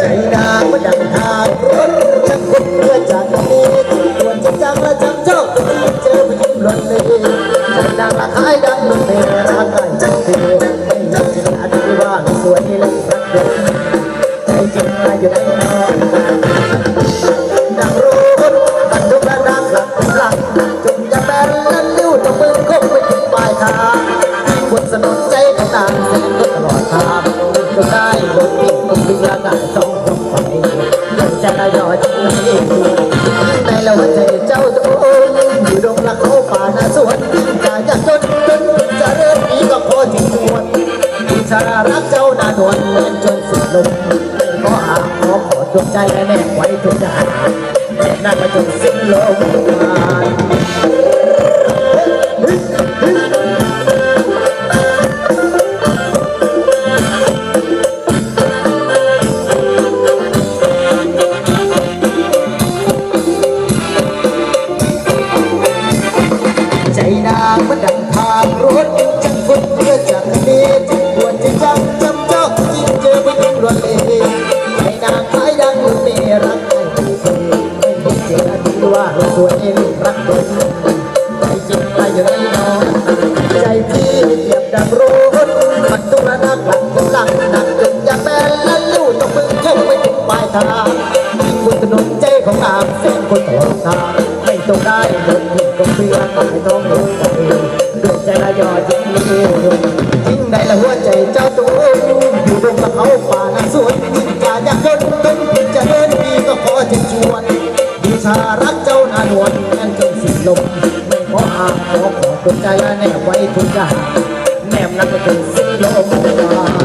ใจนางมันดังทางรถช่างคนเพื่อจากนี้ควรจะจังและจำเจ้าเจอไปยิ้มรถเลยใจนาละคายดังรถเมล์ร้านกันจังทีไม่มีจิตอดีว่าสวยเลยรักเด็กใจจริงมาอยู่ในนอน ก็ได้รถวิ่งคงวิ่งละกันสองคนไปยังจะได้ยอดที่ในละวันใจเจ้าตัวอยู่ดงละเขาป่านาสวนจะอยากจนจนจะเริ่มนี้ก็พอจิตชวนที่ชารักเจ้านานวลเล่นจนสุดลมขอหาขอขอดวงใจและแนบไว้ทุกอย่างแน่นั่นมาจนสิ้นลม นางมันดังทางรถจังคนเพื่อจากนี้จึงควรจะจำจำเจ้ายิ่งเจอไปยิ่งรวนเลยใจนางขายดังรถเมรักไม่ดีไม่เจตนาที่ว่าเราสวยเองรักคนใจจริงไปอยู่ในนอนใจพี่เหยียบดังรถมันตุระนักหลังหลังหนักจนอย่าแบนและลิ้วต้องมือคงไปถึงปลายทางมีคนถนนใจของนางแสนคนตล อดทางไม่ต้องได้เงินก็เพื่อไม่ต้องรู้ใจด้วยใจละยอดยิ่งเลี้ยวยิ่งได้ละหัวใจเจ้าตัวอยู่ตรงกับเขาป่านาสวนจะอยากจนเป็นจะเดินดีก็ขอจะชวนดีชารักเจ้านานวลนั่นจนสิ้นลมไม่ขออ้างขอขอดวงใจแนบไว้ทุกอย่างแนบนักก็จนสิ้นลม